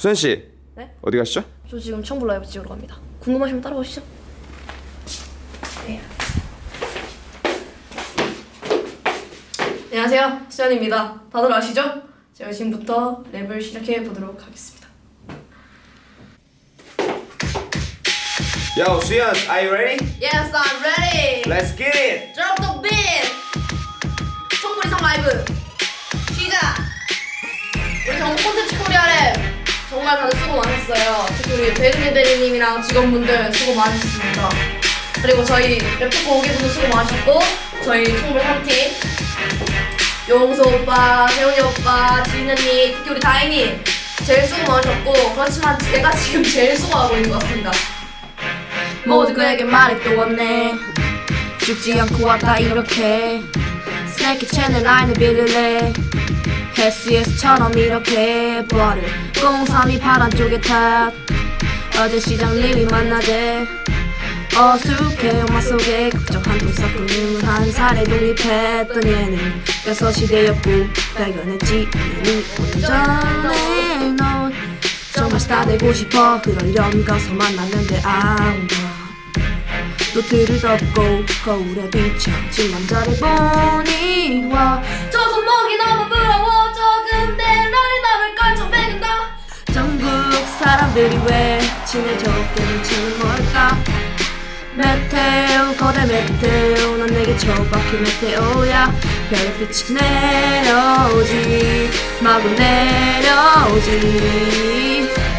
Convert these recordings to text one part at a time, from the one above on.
수현 씨. 네? 어디 가시죠? 저 지금 청부 라이브 찍으러 갑니다. 궁금하시면 따라오시죠. 네. 안녕하세요, 수현입니다. 다들 아시죠? 제가 지금부터 랩을 시작해 보도록 하겠습니다. Yo, 수현, are you ready? Yes, I'm ready. Let's get it. Drop the beat. 청부 이상 라이브 시작. 우리 정부 콘텐츠 코리아 랩 정말 다들 수고 많았어요. 특히 우리 배근희 대리님이랑 직원분들 수고 많으셨습니다. 그리고 저희 랩토코 오기분들 수고 많으셨고 저희 청부 3팀 용수 오빠, 세훈이 오빠, 지인 언니, 특히 우리 다인이 제일 수고 많으셨고 그렇지만 제가 지금 제일 수고하고 있는 것 같습니다. 모두 그에게 말이 또 왔네 죽지 않고 왔다 이렇게 스네이크 채널 라인을 빌릴래 SES처럼 이렇게 버를 032 파란 쪽에 탓 어제 시장 리위 만나재 어수룩해 엄마 속에 걱정 한통 쌓고 눈한 살에 독립했던 얘는 여섯이 되었고 발견했지. 얘는 오늘 전에 넌 정말 스타 되고 싶어. 그러려니 가서 만났는데 아무나 노트를 덮고 거울에 비춰진 남자를 보니 와 사람들이 왜 친해졌게 눈치는 뭘까? 메테오 거대 메테오 넌 내게 처박힌 메테오야. 별빛이 내려오지 마구 내려오지.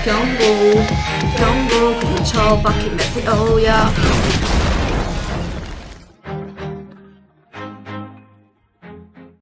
경고 경고 그 처박힌 메테오야